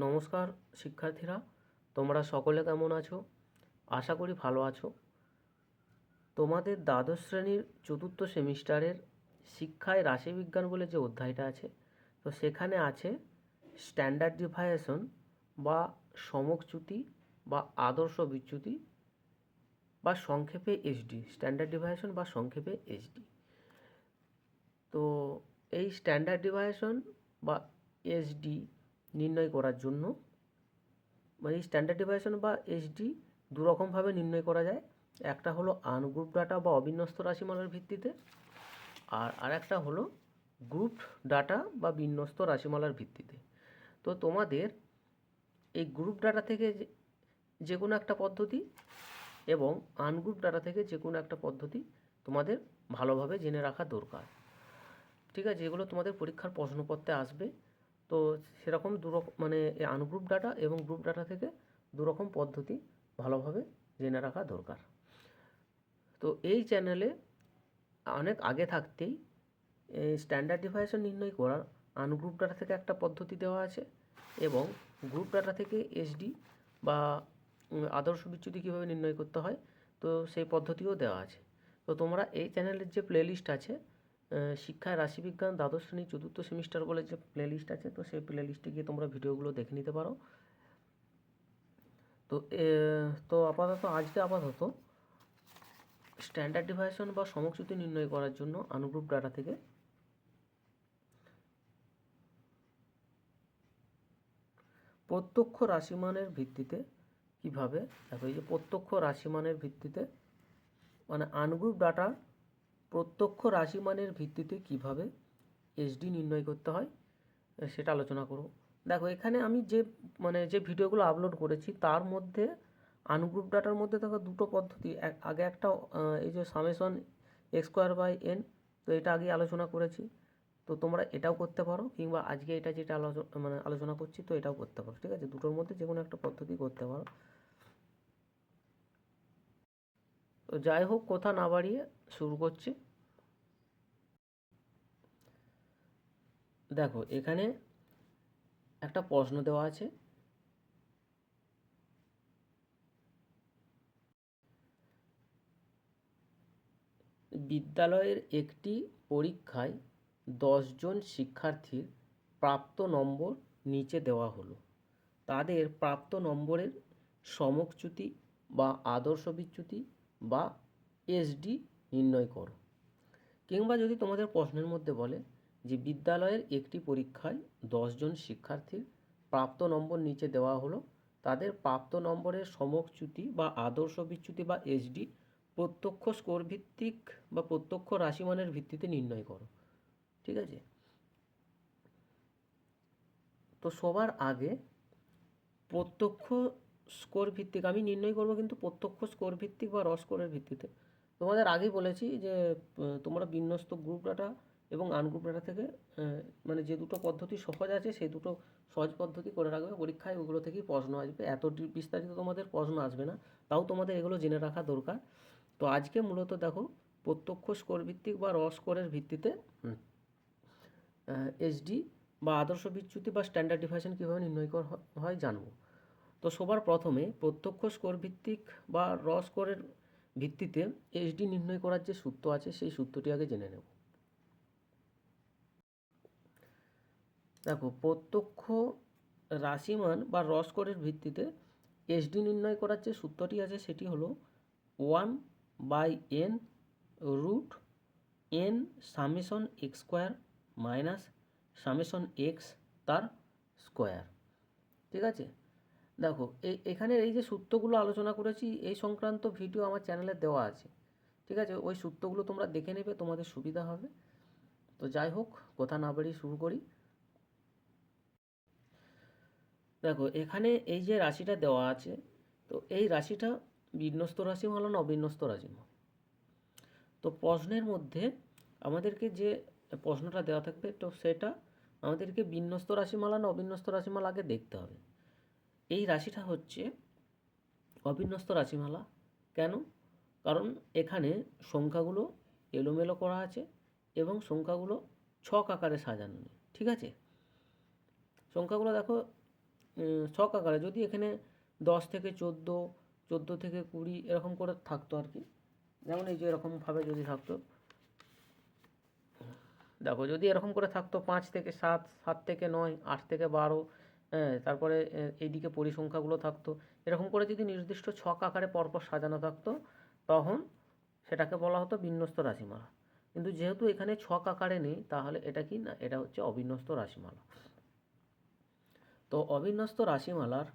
নমস্কার, শিক্ষার্থীরা। তোমরা সকলে কেমন আছো? আশা করি ভালো আছো। তোমাদের দ্বাদশ শ্রেণির চতুর্থ সেমিস্টারের শিক্ষায় রাশিবিজ্ঞান বলে যে অধ্যায়টা আছে, তো সেখানে আছে স্ট্যান্ডার্ড ডিভাইয়েশন বা সমকচ্যুতি বা আদর্শ বিচ্যুতি বা সংক্ষেপে এইচডি স্ট্যান্ডার্ড ডিভাইয়েশন বা সংক্ষেপে এইচডি তো এই স্ট্যান্ডার্ড ডিভাইয়েশন বা এসডি নির্ণয় করার জন্য। মানে এই স্ট্যান্ডার্ড ডিভাইয়েশন বা এসডি দুরকমভাবে নির্ণয় করা যায়। একটা হলো আনগ্রুপ ডাটা বা অবিন্যস্ত রাশিমালার ভিত্তিতে আর আরেকটা হলো গ্রুপ ডাটা বা বিন্যস্ত রাশিমালার ভিত্তিতে। তো তোমাদের এই গ্রুপ ডাটা থেকে যে কোনো একটা পদ্ধতি এবং আনগ্রুপ ডাটা থেকে যে কোনো একটা পদ্ধতি তোমাদের ভালোভাবে জেনে রাখা দরকার। ঠিক আছে, এগুলো তোমাদের পরীক্ষার প্রশ্নপত্রে আসবে। তো সেরকম দুরকম মানে এই আনগ্রুপ ডাটা এবং গ্রুপ ডাটা থেকে দুরকম পদ্ধতি ভালোভাবে জেনে রাখা দরকার। তো এই চ্যানেলে অনেক আগে থাকতেই স্ট্যান্ডার্ড ডিভাইসন নির্ণয় করার আনগ্রুপ ডাটা থেকে একটা পদ্ধতি দেওয়া আছে এবং গ্রুপ ডাটা থেকে এসডি বা আদর্শ বিচ্যুতি কীভাবে নির্ণয় করতে হয়, তো সেই পদ্ধতিও দেওয়া আছে। তো তোমরা এই চ্যানেলের যে প্লেলিস্ট আছে শিক্ষায় রাশিবিজ্ঞান দ্বাদশ শ্রেণি চতুর্থ সেমিস্টার বলে যে প্লেলিস্ট আছে, তো সেই প্লেলিস্টে গিয়ে তোমরা ভিডিওগুলো দেখে নিতে পারো। তো তো আপাতত আজকে আপাতত স্ট্যান্ডার্ড ডিভাইশন বা সমচ্যুতি নির্ণয় করার জন্য আনুগ্রুপ ডাটা থেকে প্রত্যক্ষ রাশিমানের ভিত্তিতে কীভাবে, দেখো এই যে প্রত্যক্ষ রাশিমানের ভিত্তিতে মানে আনগ্রুপ ডাটা প্রত্যক্ষ রাশিমানের ভিত্তিতে কীভাবে এসডি নির্ণয় করতে হয় সেটা আলোচনা করব। দেখো, এখানে আমি যে মানে যে ভিডিওগুলো আপলোড করেছি, তার মধ্যে আনগ্রুপ ডাটার মধ্যে থাকা দুটো পদ্ধতি আগে একটা এই যে summation x square by n তো এটা আগে আলোচনা করেছি। তো তোমরা এটাও করতে পারো, কিংবা আজকে এটা যেটা আলোচনা মানে আলোচনা করছি, তো এটাও করতে পারো, ঠিক আছে? দুটোর মধ্যে যে কোনো একটা পদ্ধতি করতে পারো। তো যাই হোক, কথা না বাড়িয়ে শুরু করছি। দেখো, এখানে একটা প্রশ্ন দেওয়া আছে। বিদ্যালয়ের একটি পরীক্ষায় দশজন শিক্ষার্থীর প্রাপ্ত নম্বর নিচে দেওয়া হলো। তাদের প্রাপ্ত নম্বরের সমকচ্যুতি বা আদর্শ বিচ্যুতি বা এসডি নির্ণয় করো। কিংবা যদি তোমাদের প্রশ্নের মধ্যে বলে যে বিদ্যালয়ের একটি পরীক্ষায় দশজন শিক্ষার্থীর প্রাপ্ত নম্বর নিচে দেওয়া হলো, তাদের প্রাপ্ত নম্বরের সমকচ্যুতি বা আদর্শ বিচ্যুতি বা এসডি প্রত্যক্ষ স্কোর ভিত্তিক বা প্রত্যক্ষ রাশিমানের ভিত্তিতে নির্ণয় করো। ঠিক আছে? তো সবার আগে প্রত্যক্ষ স্কোর ভিত্তিক, আমি নির্ণয় করব কিন্তু প্রত্যক্ষ স্কোর ভিত্তিক বা র স্কোরের ভিত্তিতে। তোমাদের আগেই বলেছি যে তোমরা বিন্যস্ত গ্রুপ ডাটা এবং আনগ্রুপ ডাটা থেকে মানে যে দুটো পদ্ধতি সহজ আছে, সেই দুটো সহজ পদ্ধতি করে রাখবে। পরীক্ষায় ওগুলো থেকেই প্রশ্ন আসবে। এত বিস্তারিত তোমাদের প্রশ্ন আসবে না, তাও তোমাদের এগুলো জেনে রাখা দরকার। তো আজকে মূলত দেখো, প্রত্যক্ষ স্কোর ভিত্তিক বা র ভিত্তিতে এসডি বা আদর্শ বিচ্যুতি বা স্ট্যান্ডার্ড ডিভাইশন কীভাবে নির্ণয় করা হয় জানব। তো সবার প্রথমে প্রত্যক্ষ স্কোর ভিত্তিক বা র স্কোরের ভিত্তিতে এসডি নির্ণয় করার যে সূত্র আছে, সেই সূত্রটি আগে জেনে নেব। দেখো, প্রত্যক্ষ রাশিমান বা র স্কোরের ভিত্তিতে এসডি নির্ণয় করার যে সূত্রটি আছে, সেটি হলো one by n root n summation x square minus summation x তার স্কোয়ার ঠিক আছে? দেখো এই এখানে এই যে সূত্রগুলো আলোচনা করেছি, এই সংক্রান্ত ভিডিও আমার চ্যানেলে দেওয়া আছে, ঠিক আছে? ওই সূত্রগুলো তোমরা দেখে নেবে, তোমাদের সুবিধা হবে। তো যাই হোক, কথা না বাড়িয়ে শুরু করি। দেখো, এখানে এই যে রাশিটা দেওয়া আছে, তো এই রাশিটা বিন্যস্ত রাশিমালা না অবিন্যস্ত রাশিমালা তো প্রশ্নের মধ্যে আমাদেরকে যে প্রশ্নটা দেওয়া থাকবে, তো সেটা আমাদেরকে বিন্যস্ত রাশিমালা না অবিন্যস্ত রাশিমালা আগে দেখতে হবে। এই রাশিটা হচ্ছে অবিন্যস্ত রাশিমালা। কেন? কারণ এখানে সংখ্যাগুলো এলোমেলো করা আছে এবং সংখ্যাগুলো ছক আকারে সাজানো নেই, ঠিক আছে? সংখ্যাগুলো দেখো ছক আকারে যদি এখানে দশ থেকে চোদ্দ চোদ্দ থেকে কুড়ি এরকম করে থাকতো আর কি, যেমন এই যে এরকমভাবে যদি থাকতো। দেখো, যদি এরকম করে থাকতো পাঁচ থেকে সাত সাত থেকে নয়, আট থেকে বারো হ্যাঁ তারপরে এইদিকে পরিসংখ্যাগুলো থাকতো। এরকম করে যদি নির্দিষ্ট ছক আকারে পরপর সাজানো থাকতো, তখন সেটাকে বলা হতো বিন্যস্ত রাশিমালা। কিন্তু যেহেতু এখানে ছক আকারে নেই, তাহলে এটা কি না, এটা হচ্ছে অবিন্যস্ত রাশিমালা। তো অবিন্যস্ত রাশিমালার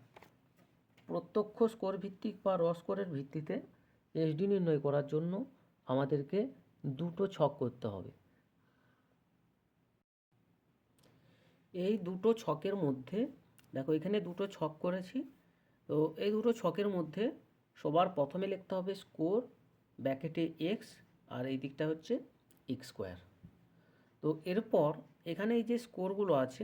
প্রত্যক্ষ স্কোর ভিত্তিক বা র স্কোরের ভিত্তিতে এসডি নির্ণয় করার জন্য আমাদেরকে দুটো ছক করতে হবে। এই দুটো ছকের মধ্যে দেখো, এখানে দুটো ছক করেছি। তো এই দুটো ছকের মধ্যে সবার প্রথমে লিখতে হবে স্কোর ব্যাকেটে এক্স আর এই দিকটা হচ্ছে এক্স স্কোয়ার। তো এরপর এখানে এই যে স্কোরগুলো আছে,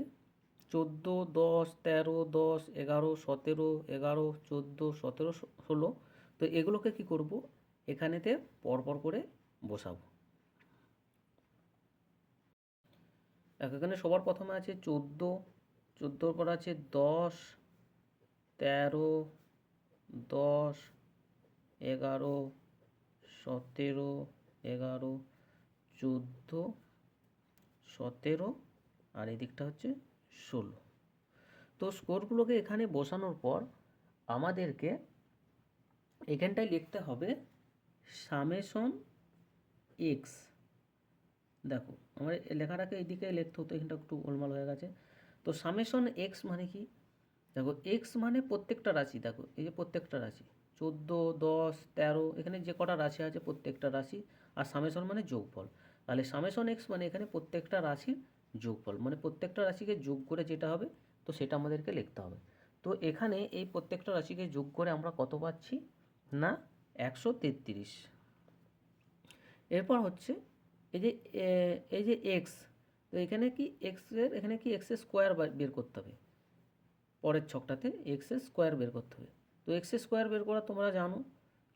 চোদ্দ, দশ, তেরো, দশ, এগারো, সতেরো, এগারো, চোদ্দ, সতেরো ষোলো, তো এগুলোকে কি করব? এখানেতে পরপর করে বসাবো। এখানে সবার প্রথমে আছে চোদ্দ চোদ্দোর পর আছে দশ, তেরো, দশ, এগারো, সতেরো, এগারো, চোদ্দ, সতেরো, আর এই দিকটা হচ্ছে ষোলো। তো স্কোরগুলোকে এখানে বসানোর পর আমাদেরকে এখানটায় লিখতে হবে সামেশন এক্স। দেখো, আমার লেখাটাকে এইদিকে লিখতে হতো, এখানটা একটু গোলমাল হয়ে গেছে। তো সামেশন এক্স মানে কি? দেখো এক্স মানে প্রত্যেকটা রাশি, দেখো, এই যে প্রত্যেকটা রাশি, চোদ্দ, দশ, তেরো, এখানে যে কটা রাশি আছে প্রত্যেকটা রাশি, আর সামেশন মানে যোগফল। তাহলে সামেশন এক্স মানে এখানে প্রত্যেকটা রাশির যোগফল মানে প্রত্যেকটা রাশিকে যোগ করে যেটা হবে, তো সেটা আমাদেরকে লিখতে হবে। তো এখানে এই প্রত্যেকটা রাশিকে যোগ করে আমরা কত পাচ্ছি? না, একশো তেত্রিশ। এরপর হচ্ছে, এই যে এই যে এক্স তো এখানে কি এক্সের এখানে কি এক্সের স্কোয়ার বের করতে হবে। পরের ছকটাতে এক্সের স্কোয়ার বের করতে হবে। তো এক্সের স্কোয়ার বের করা তোমরা জানো,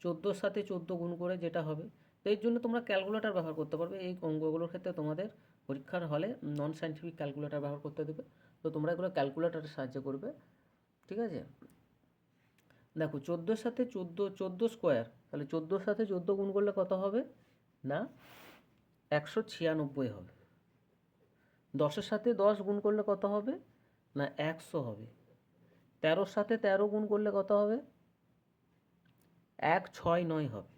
চোদ্দোর সাথে চোদ্দ গুণ করে যেটা হবে, তো এর জন্য তোমরা ক্যালকুলেটর ব্যবহার করতে পারবে। এই অঙ্কগুলোর ক্ষেত্রে তোমাদের পরীক্ষার হলে নন সায়েন্টিফিক ক্যালকুলেটর ব্যবহার করতে দেবে। তো তোমরা এগুলো ক্যালকুলেটরের সাহায্য করবে, ঠিক আছে? দেখো, চোদ্দোর সাথে চোদ্দ চোদ্দ স্কোয়ার তাহলে চোদ্দোর সাথে চোদ্দ গুণ করলে কত হবে? না, একশো ছিয়ানব্বই হবে। দশের সাথে দশ গুণ করলে কত হবে? না, একশো হবে। তেরোর সাথে তেরো গুণ করলে কত হবে? এক, ছয়, নয় হবে।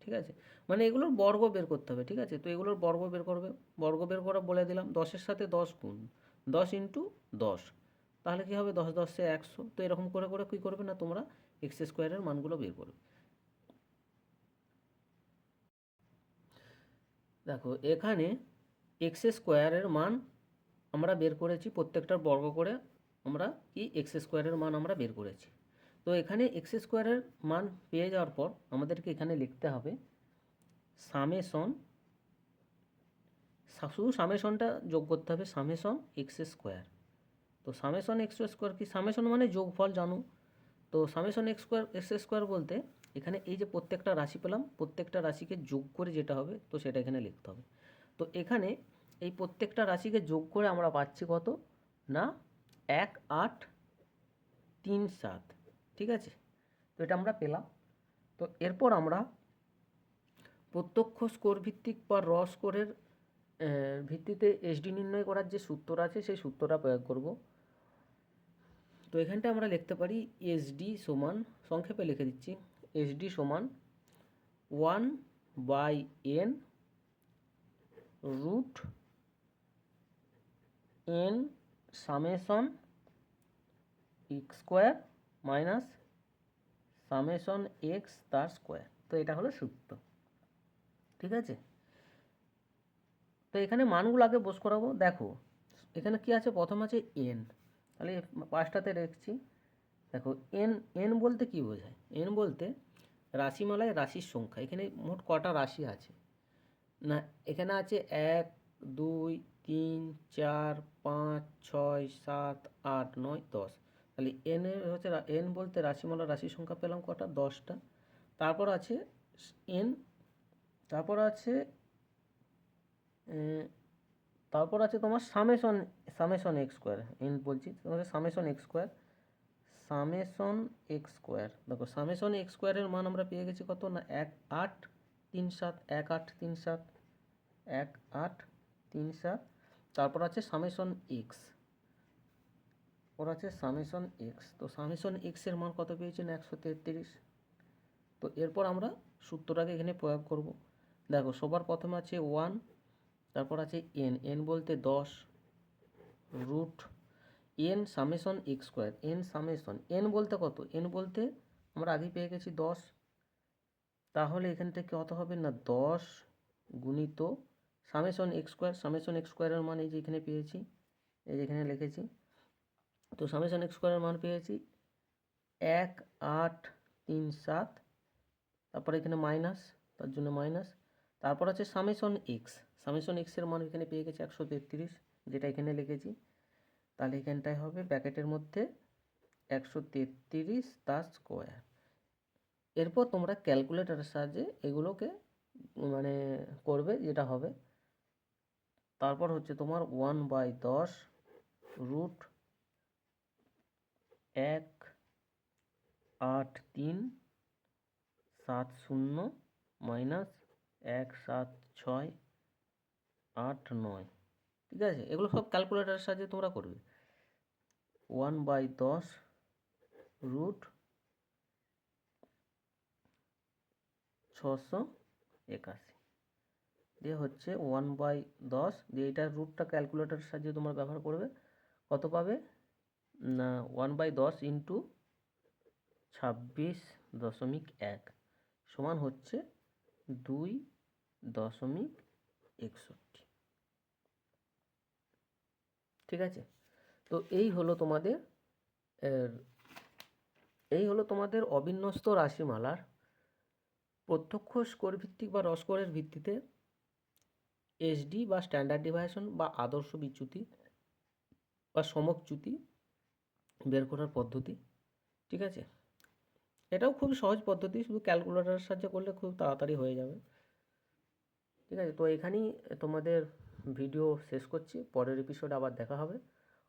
ঠিক আছে? মানে এগুলোর বর্গ বের করতে হবে, ঠিক আছে? তো এগুলোর বর্গ বের করবে, বর্গ বের করা বলে দিলাম, দশের সাথে দশ গুণ। দশ ইন্টু দশ। তাহলে কী হবে? দশ, দশে একশো। তো এরকম করে করে কী করবে না তোমরা? এক্স স্কোয়ারের মানগুলো বের করবে। দেখো, এখানে এক্স স্কোয়ারের মান আমরা বের করেছি প্রত্যেকটার বর্গ করে আমরা কি? এক্স স্কোয়ারের মান আমরা বের করেছি। তো এখানে এক্স স্কোয়ারের মান পেয়ে যাওয়ার পর আমাদেরকে এখানে লিখতে হবে সামেশন শুধু সামেশনটা যোগ করতে হবে সামেশন এক্স স্কোয়ার। তো সামেশন এক্স স্কোয়ার কি? সামেশন মানে যোগফল জানো। তো summation x square x square বলতে এখানে এই যে প্রত্যেকটা রাশি পেলাম, প্রত্যেকটা রাশিকে যোগ করে যেটা হবে, তো সেটা এখানে লিখতে হবে। তো এখানে এই প্রত্যেকটা রাশিকে যোগ করে আমরা পাচ্ছি কত? না, এক, আট, তিন, সাত, ঠিক আছে? তো এটা আমরা পেলাম। তো এরপর আমরা প্রত্যক্ষ স্কোর ভিত্তিক বা র স্কোরের ভিত্তিতে এসডি নির্ণয় করার যে সূত্র আছে, সেই সূত্রটা প্রয়োগ করব। তো এখানটা আমরা লিখতে পারি এসডি সমান, সংক্ষেপে লিখে দিচ্ছি এসডি সমান one by n root n summation x square minus summation x তার স্কোয়ার তো এটা হলো সূত্র। ঠিক আছে? তো এখানে মানগুলো আগে বোস করাবো। দেখো, এখানে কি আছে? প্রথম আছে এন তাহলে পাঁচটাতে রেখেছি। দেখো এন এন বলতে কি বোঝায়? এন বলতে রাশিমালায় রাশির সংখ্যা। এখানে মোট কটা রাশি আছে? না, এখানে আছে এক, দুই, তিন, চার, পাঁচ, ছয়, সাত, আট, নয়, দশ। তাহলে এন হচ্ছে এন বলতে রাশিমালা রাশির সংখ্যা পেলাম কটা? দশটা। তারপর আছে এন তারপর আছে তারপর আছে তোমার summation summation x square n বলছি তোমাদের summation x square summation x square দেখো, সামেশন এক্স স্কোয়ারের মান আমরা পেয়ে গেছি কত? না, এক, আট। তিন সাত, এক আট তিন সাত, এক আট তিন সাত। তারপর আছে সামেশন এক্স ওর আছে সামেশন এক্স তো সামেশন এক্সের মান কত পেয়েছেন? একশো তেত্রিশ। তো এরপর আমরা সূত্রটাকে এখানে প্রয়োগ করব। দেখো, সবার প্রথমে আছে ওয়ান তারপর আছে এন এন বলতে দশ root n summation x square n summation n বলতে কত? এন বলতে আমরা আগে পেয়ে গেছি দশ। তাহলে এখান থেকে কত হবে? না, দশ গুণিত summation x square, summation x স্কোয়ারের মান এই যে এখানে পেয়েছি, এই যে এখানে লিখেছি। তো সামেশন এক্স স্কোয়ারের মান পেয়েছি এক আট তিন সাত, তারপর এখানে মাইনাস, তার জন্য মাইনাস। তারপর আছে সামেশন এক্স, সামেশন এক্সের মান এখানে পেয়ে গেছে একশো তেত্রিশ, যেটা এখানে লিখেছি। তাহলে এখানটায় হবে ব্র্যাকেটের মধ্যে একশো তেত্রিশ তার স্কোয়ার। এরপর তোমরা ক্যালকুলেটরের সাহায্যে এগুলোকে মানে করবে যেটা হবে। তারপর হচ্ছে তোমার ওয়ান বাই দশ রুট এক আট তিন সাত শূন্য মাইনাস এক সাত ছয় আট নয়। ঠিক আছে? এগুলো সব ক্যালকুলেটারের সাহায্যে তোমরা করবে। ওয়ান বাই দশ রুট ছশো একাশি। দিয়ে হচ্ছে ওয়ান বাই দশ। দিয়ে এটার রুটটা ক্যালকুলেটারের সাহায্যে তোমরা ব্যবহার করবে। কত পাবে? না ওয়ান বাই দশ ইন্টু ছাব্বিশ দশমিক এক সমান হচ্ছে দুই দশমিক একষট্টি। ঠিক আছে? তো এই হলো তোমাদের এই হলো তোমাদের অবিন্যস্ত রাশিমালার প্রত্যক্ষ স্কোর ভিত্তিক বা রস্কোরের ভিত্তিতে এসডি বা স্ট্যান্ডার্ড ডিভাইশন বা আদর্শ বিচ্যুতি বা সমকচ্যুতি বের করার পদ্ধতি, ঠিক আছে? এটাও খুব সহজ পদ্ধতি, শুধু ক্যালকুলেটরের সাহায্যে করলে খুব তাড়াতাড়ি হয়ে যাবে। ঠিক আছে? তো এখানেই তোমাদের ভিডিও শেষ করছি। পরের এপিসোড আবার দেখা হবে।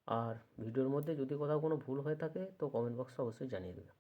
আর ভিডিওর মধ্যে যদি কোথাও কোনো ভুল হয়ে থাকে, তো কমেন্ট বক্সে অবশ্যই জানিয়ে দেবে।